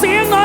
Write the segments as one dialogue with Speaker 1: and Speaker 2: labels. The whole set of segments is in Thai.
Speaker 1: sing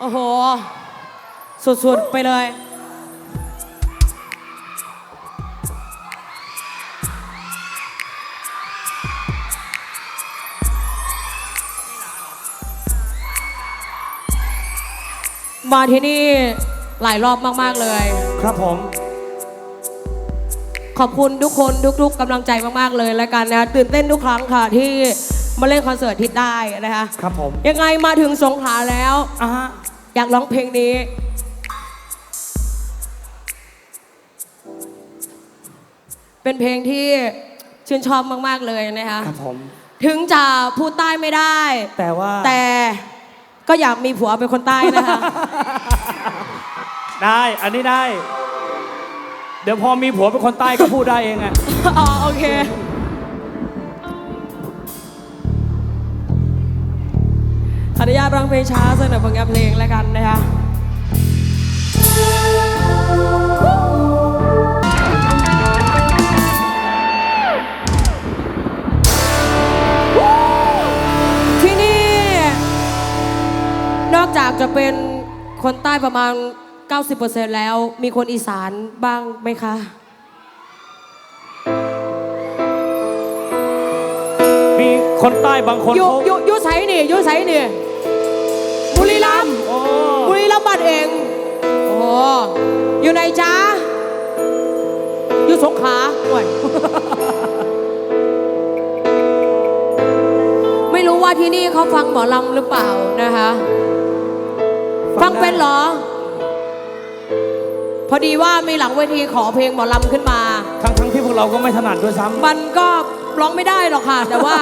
Speaker 1: โอ้โห
Speaker 2: สุด
Speaker 1: ๆ ไปเลยมาที่นี่หลายรอบมาก ๆ เลย
Speaker 2: ครับผม
Speaker 1: ขอบคุณทุกคนทุกๆกำลังใจมาก ๆ เลยแล้วกันนะตื่นเต้นทุกครั้งค่ะที่ มาเล่นคอนเสิร์ตทิดได้นะคะ
Speaker 2: ครับผม
Speaker 1: ยังไงมาถึงสงขลาแล้ว
Speaker 2: อะฮะ
Speaker 1: อยากร้องเพลงนี้ เป็นเพลงที่ชื่นชอบมาก ๆ เลยนะคะ
Speaker 2: ครับผม
Speaker 1: ถึงจะพูดใต้ไม่ได้
Speaker 2: แต่ว่า
Speaker 1: แต่ก็อยากมีผัวเป็นคนใต้นะคะ
Speaker 2: ได้อันนี้ได้ เดี๋ยวพอมีผัวเป็นคนใต้ก็พูดได้เองอะ
Speaker 1: อ๋อโอเค ญาตร้องเพลงช้าเสนอผลงานเพลงแล้วกันนะคะที่นี่ นอกจากจะเป็นคนใต้ประมาณ 90%แล้ว มีคนอีสานบ้างไหมคะ
Speaker 2: มีคนใต้บางคน
Speaker 1: อยู่
Speaker 2: เขา
Speaker 1: อยู่อยู่ไสนี่อยู่ไสนี่บุรีรัมย์
Speaker 2: โอ้
Speaker 1: บุรีรัมย์บ้านเอง โอ้อยู่ไหนจ้าอยู่สงขลาโอ้ยไม่รู้ว่าที่นี่เขาฟังหมอลำหรือเปล่านะคะ ฟังเป็นเหรอ พอดีว่ามีหลังเวทีขอเพลงหมอลำขึ้นมา
Speaker 2: ทั้งทั้งที่พวกเราก็ไม่ถนัดด้วยซ้
Speaker 1: มันก็ร้องไม่ได้หรอกค่ะ แต่ว่า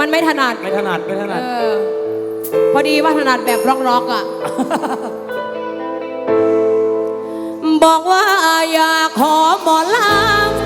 Speaker 1: มันไม่ถนัดำ
Speaker 2: ไม่ถนัด ไม่ถนัด
Speaker 1: เออ พอดีว่าถนัดแบบร็อกๆอะ บอกว่าอยากขอหมอลำ